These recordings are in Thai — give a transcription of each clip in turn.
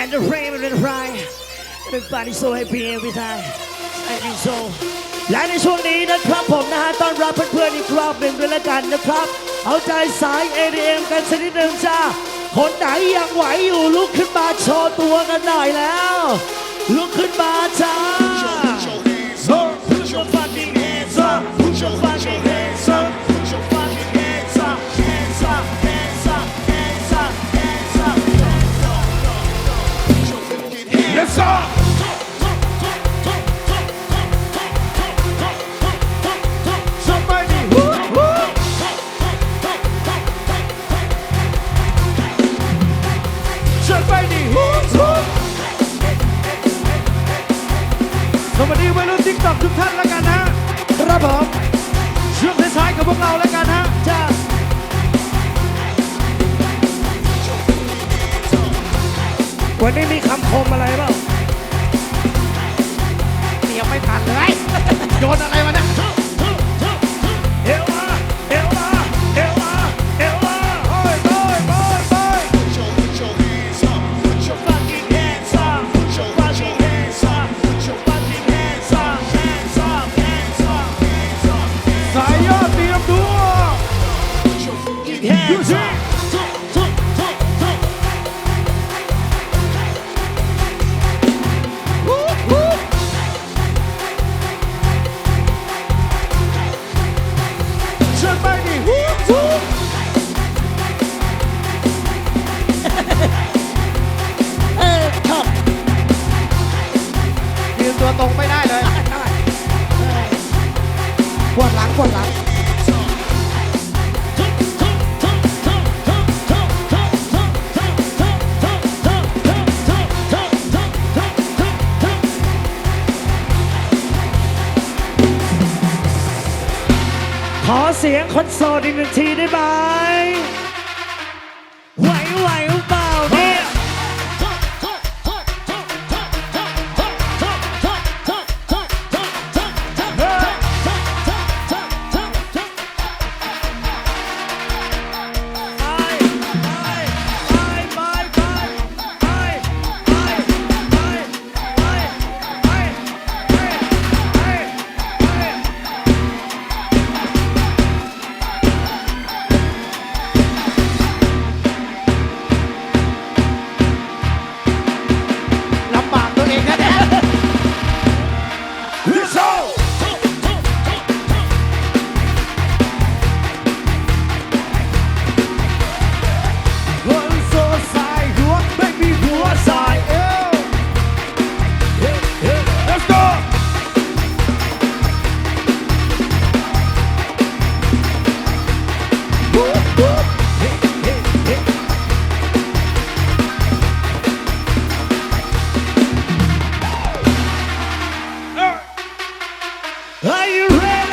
and the rain will run everybody so happy every time I think so และในช่วงนี้นะครับผมนะฮะต้อนรับเพื่อนๆอีกรอบหนึ่งด้วยละกันนะครับ เอาใจสาย ADM กันสักนิดหนึ่งจ้าคนไหนยังไหวอยู่ลุกขึ้นมาโชว์ตัวกันหน่อยแล้ว ลุกขึ้นมาจ้า สวัสดีวัยรุ่นติ๊กต็อทุกท่านแล้วกันนะครับผมช่วงท้ายๆกับพวกเราแล้วกันนะจ้าวันนี้มีคำคมอะไรบ้าง โยนอะไรมาเนี่ย ขอเสียงคนโสดอีกหนึ่งทีได้ไหม Are you ready?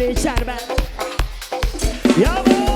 öyle içer ben. Yavrum.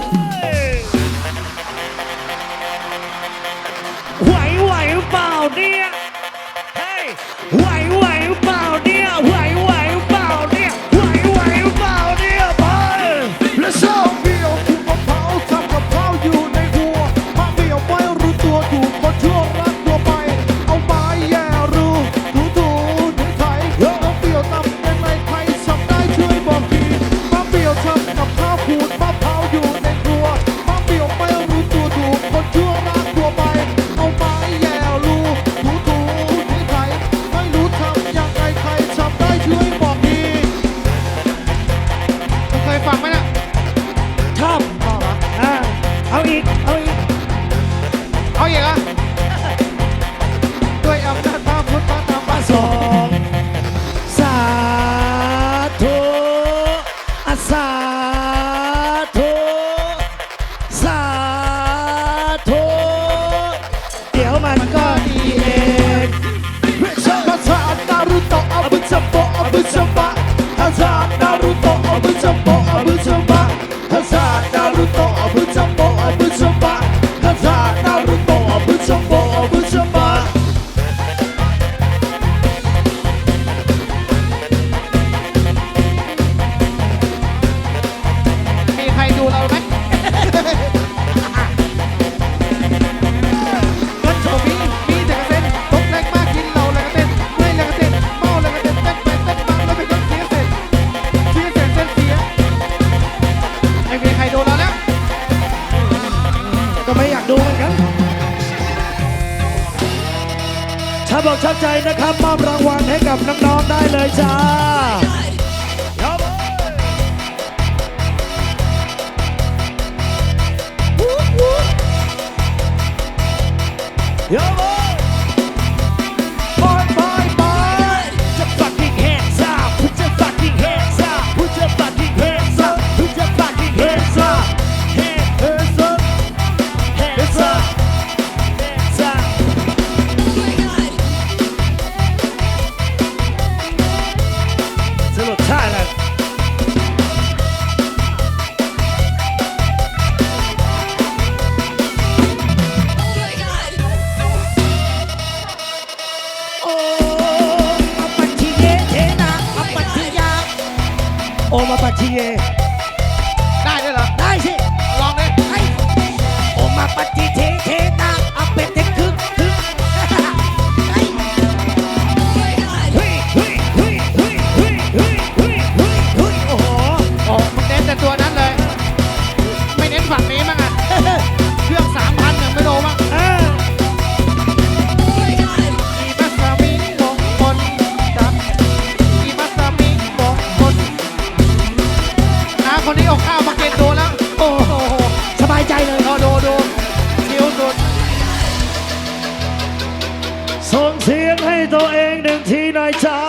Ô, Mapatinha เองหนึ่งทีหน่อยจ้า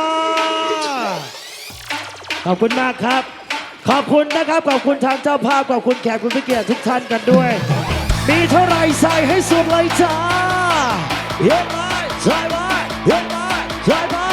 ขอบคุณมากครับ ขอบคุณนะครับ ขอบคุณทางเจ้าภาพ ขอบคุณแขกคุณพิเกียรติทุกท่านกันด้วย มีเท่าไรใส่ให้สุดเลยจ้าเยอะไปใส่ไปเยอะไปใส่ไป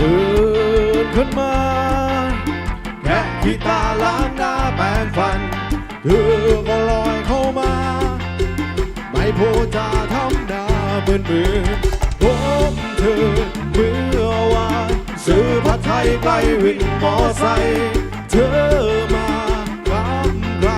ตื่นขึ้นมาแค่ขี้ตาล้างหน้าแปรงฟันเธอก็ลอยเข้ามา ไม่พูดจาทำหน้าเบื่อเบื่อผมเธอเมื่อวานซื้อผ้าไทยไปวินมอไซค์เธอมาทำไร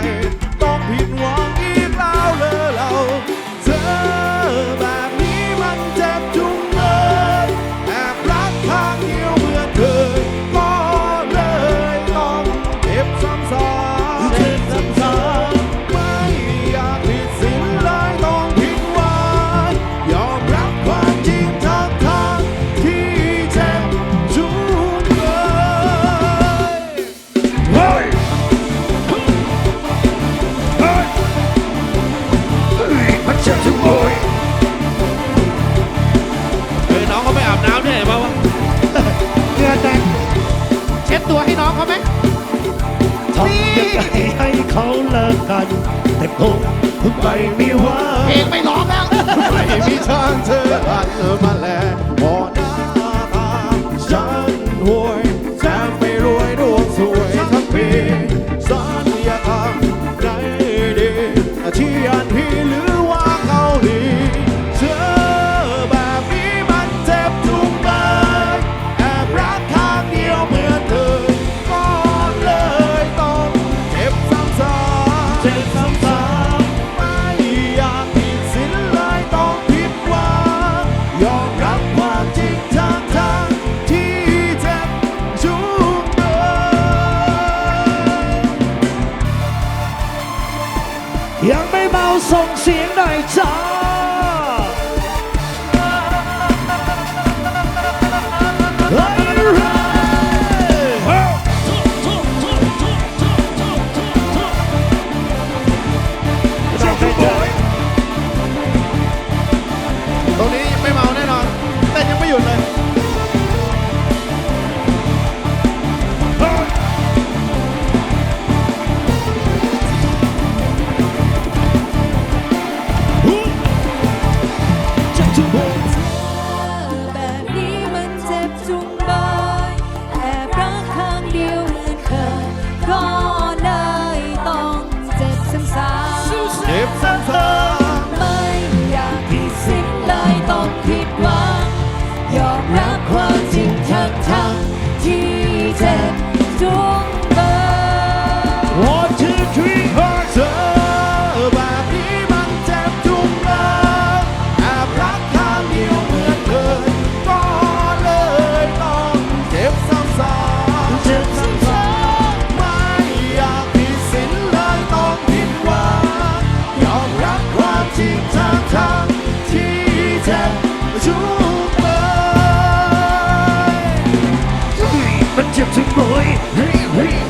ำเจ็ มันเจ็บทุกเลย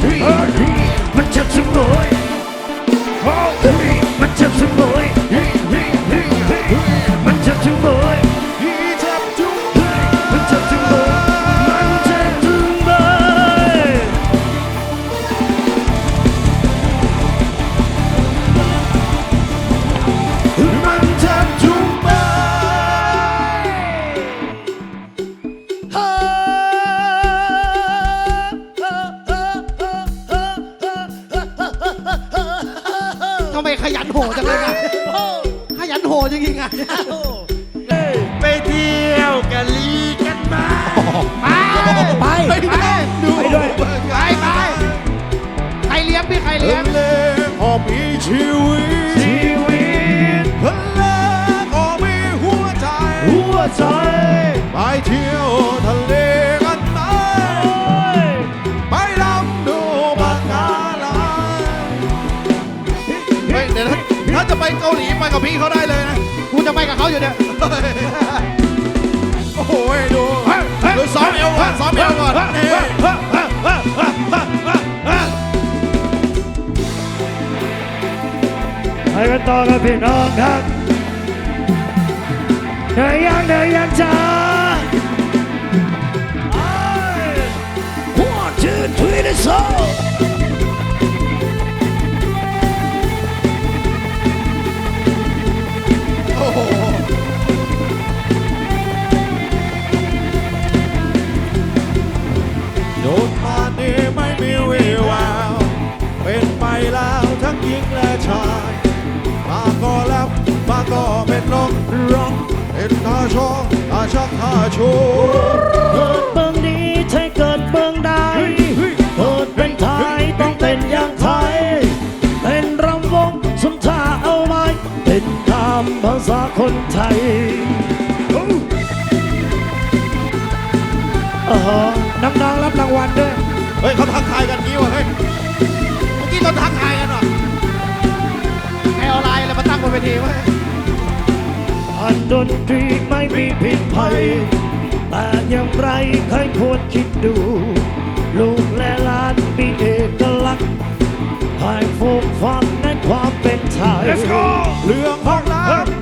ใจ ไปเที่ยวทะเลกันไหมไปลำดูปะการังเฮ้ยเดี๋ยวนะถ้าจะไปเกาหลีไปกับพี่เขาได้เลยนะกูจะไปกับเขาอยู่เนี่ย โอ้โหดูดูซ้อมเอวก่อนซ้อมเอวก่อนนี่ไปกันต่อกับพี่น้องครับ เหนื่อยยังเหนื่อยยังจ้า One two three let's go โอ้โหโดนมานี่ไม่มีวี่แววเป็นไปแล้วทั้งหญิงและชาย มาก็แลบมาก็เป็นนกร้อง นท่าชองท่าชักท่าโชว์เกิดเมืองนี้ใช่เกิดเมืองใดเกิดเป็นไทยต้องเป็นอย่างไทยเป็นรำวงสมท่าเอาไม้เป็นตามภาษาคนไทยโอ้โหน้องๆรับรางวัลด้วยเฮ้ยเขาทักทายกันงี้วะเฮ้ยเมื่อกี้เขาทักทายกันวะใครเอาไลน์อะไรมาตั้งบนเวทีวะ อันดนตรีไม่มีผิดภัย แต่อย่างไรใครควรคิดดู ลูกและหลานมีเอกลักษณ์ให้ฟูกฟังในความเป็นไทย Let's go เรื่องของรักเป็นเรื่อ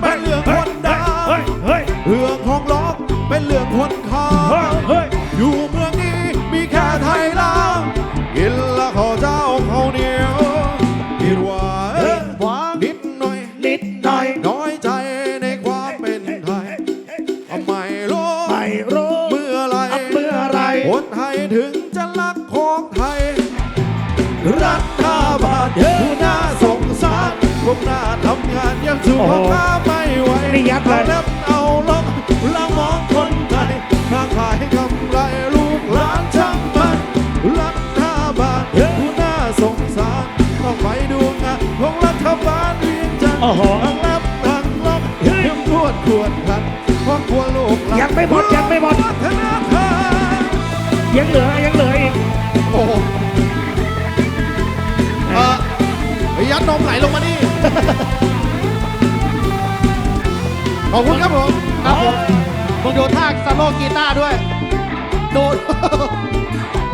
อ้โหทั้งรับทั้งล็อกเข้มงวดขวดขันเพราะกลัวลูกหลานยังไม่หมดยังไม่หมด วัฒนธรรมยังเหลือยังเหลืออีกโอ้โหเออยัดนมไหลลงมานี่ ขอบคุณครับผมครับผมผมโดนท่าสโลว์กีตาร์ด้วย โดน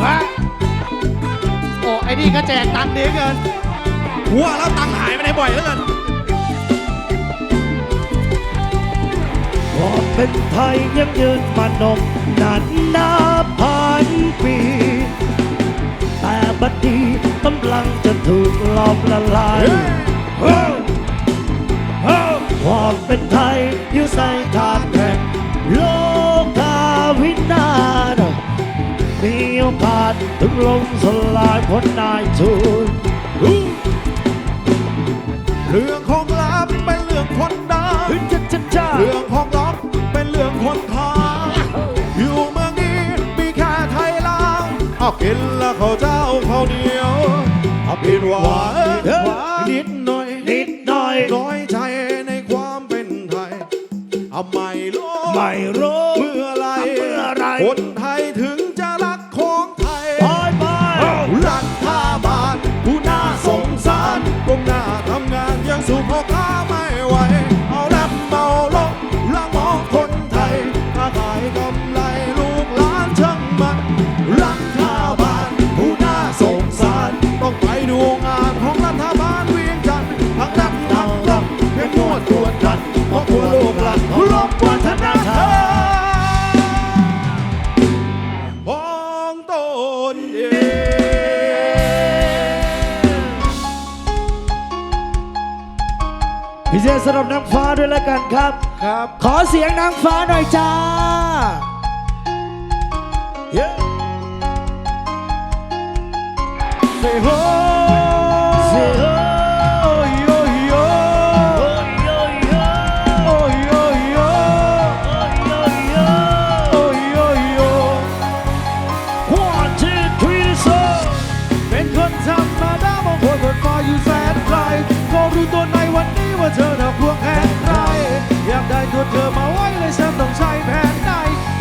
ฮะโอ้ไอ้นี่ก็แจกตังค์ดีเกิน หัวแล้วตังค์หายไปไหนบ่อยเหลือเกิน ความเป็นไทยยังยืนมานมนานนับพันปี แต่บัดนี้กำลังจะถูกหลอมละลายโอ้โอ้ความเป็นไทยอยู่ในทางแห่งโลกาวินาศมีโอกาสถึงลงสลายพ้นนายทูลเรื่องของลับเป็นเรื่องคนดังจ้าจ้าจ้าเรื่องของลับ เป็นเรื่องคนทางอยู่เมืองนี้มีแค่ไทยลาวเอากินแล้วเขาวเจ้าเขาวเหนียวเอาผิดหวังนิดหน่อยนิดหน่อยน้อยใจในความเป็นไทยเอาไม่รู้ไม่รู้เมื่อไรเมื่อไหร่คน พิเศษสำหรับนางฟ้าด้วยแล้วกันครับ ครับ ขอเสียงนางฟ้าหน่อยจ้าเย้ Say ho, เธอมาไว้เลยฉันต้องใช้แผนใด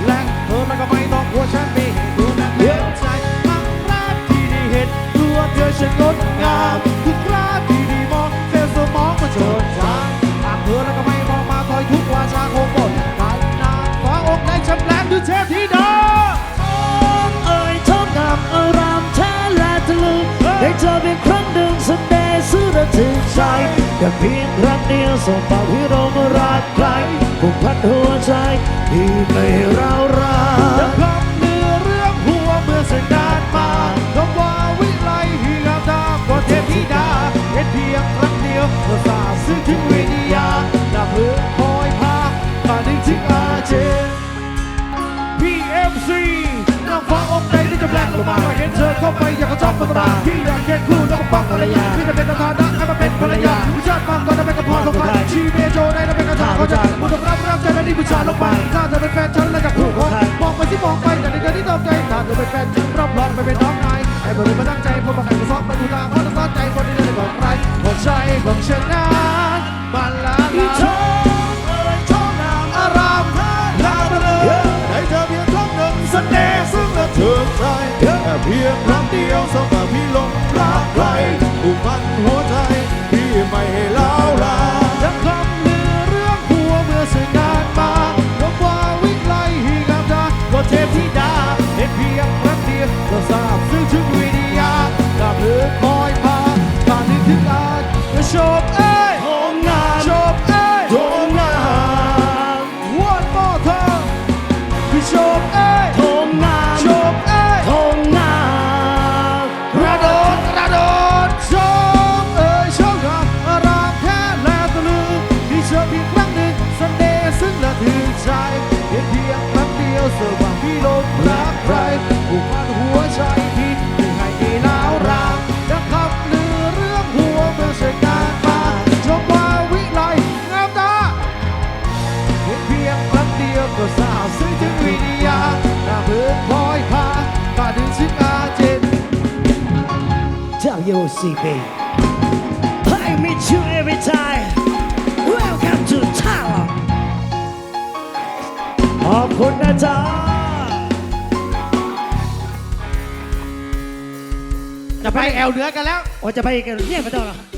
และเธอมันก็ไม่ต้องกลัวฉันมีเหตุผลและเลี้ยงใจครั้งแรกที่ได้เห็นตัวเธอฉันงดงามทุกคราที่ได้มองเซลล์สมองมันเชิญจางหากเธอแล้วก็ไม่มองมาต่อยทุกวาจาคงหมดกันนานฟ้าอกในฉันแปลงด้วยเทพธิดาเอ่ยทองงามอารามแท้และทะลึงได้เจอเพียงครั้งหนึ่งแสดงสื่อระทึกใจแค่เพียงครั้งเดียวส่งปากพี่เรามารักใคร ผูกพันหัวใจที่ไม่ร้าวรานจะคำเนื้อเรื่องหัวเมื่อเสนานมาคำว่าวิไลที่งามตากว่าเทพธิดาเห็นเพียงครั้งเดียวก็ทราซึ้งถึงวิญญาณดาเพื่อคอยพามาถึงถึงอาเจน PMC น้ำฟ้าอกใจที่จะแปลงลงมาเห็นเธอเข้าไปอยากกระจอกตาพี่อยากเห็นคู่น้องฟังภรรยาพี่จะเป็นสถานะให้มาน ยาผู้ชายฟังก่อนจะเป็นกระเพาะของใครชีเมโจได้แล้วเป็นกระถางเขาใจผู้ต้องรับรักใจและนี่ผู้ชายลงไปถ้าเธอเป็นแฟนฉันแล้วจะคู่ของมองไปที่มองไปแต่ในใจที่ต้องใจถ้าเธอเป็นแฟนฉันรับรองไปเป็นน้องนายให้เธอเป็นมาตั้งใจพบมาแข่งซ้อมมาดูทางเพราะต้องซ้อนใจคนที่ได้บอกใครของใจของฉันนั้นมันละลายเอ่ยทองงามอารามท่าลาไปเลยให้เธอเพียงครั้งหนึ่งเสน่ห์ซึ่งระเทิงใจแค่เพียงครั้งเดียวสำหรับพี่หลงรักใคร OCP. I meet you every time Welcome to town. ขอบคุณนะจ๊ะจะไปแอลเหนือกันแล้ว โอ้จะไปกันเนี่ยไม่ต้องหรอก